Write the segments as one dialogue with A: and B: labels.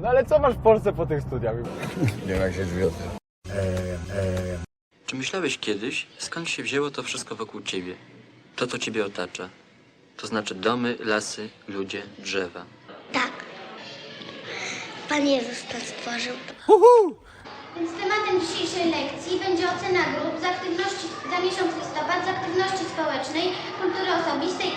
A: No ale co masz w Polsce po tych studiach?
B: Nie wiem jak się drzwi otwiera.
C: Czy myślałeś kiedyś, skąd się wzięło to wszystko wokół ciebie? To, co ciebie otacza. To znaczy domy, lasy, ludzie, drzewa.
D: Tak. Pan Jezus to stworzył.
E: Więc tematem dzisiejszej lekcji będzie ocena grup za aktywności za miesiąc listopad z aktywności społecznej, kultury osobistej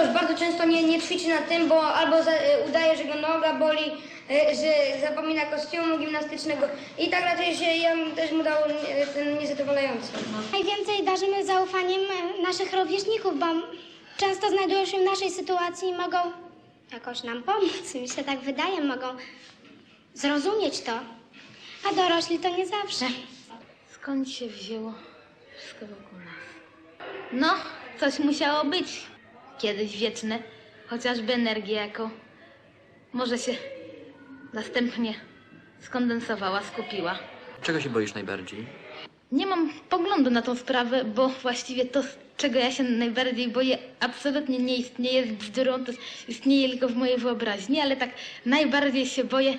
F: Grzegorz bardzo często nie, nie ćwiczy na tym, bo albo za, e, udaje, że go noga boli, e, że zapomina kostiumu gimnastycznego i tak raczej się, ja też mu dał e, ten niezadowalający.
E: Najwięcej darzymy zaufaniem e, naszych rówieśników, bo często znajdują się w naszej sytuacji i mogą jakoś nam pomóc. Mi się tak wydaje, mogą zrozumieć to. A dorośli to nie zawsze.
G: Skąd się wzięło wszystko wokół nas? No, coś musiało być. Kiedyś wieczne, chociażby energia jako może się następnie skondensowała, skupiła.
C: Czego się boisz najbardziej?
G: Nie mam poglądu na tą sprawę, bo właściwie to, czego ja się najbardziej boję, absolutnie nie istnieje z bzdurą, to istnieje tylko w mojej wyobraźni, ale tak najbardziej się boję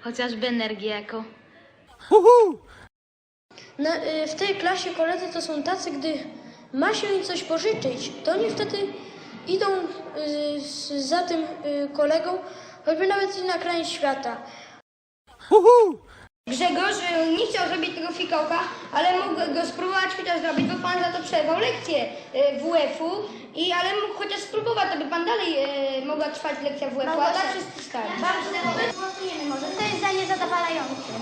G: chociażby energii jako
H: Na, y, w tej klasie koledzy to są tacy, gdy ma się im coś pożyczyć, to oni wtedy idą y, za tym y, kolegą, choćby nawet i na krańc świata.
F: Grzegorz e, nie chciał zrobić tego fikołka, ale mógł go spróbować chociaż zrobić, bo pan za to przerwał lekcję e, WF-u, i, ale mógł chociaż spróbować, to by pan dalej mogła trwać lekcja WF-u, a tak wszyscy stali.
E: Bardzo głosujemy może. To jest za niezadowalające.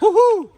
A: Uhu!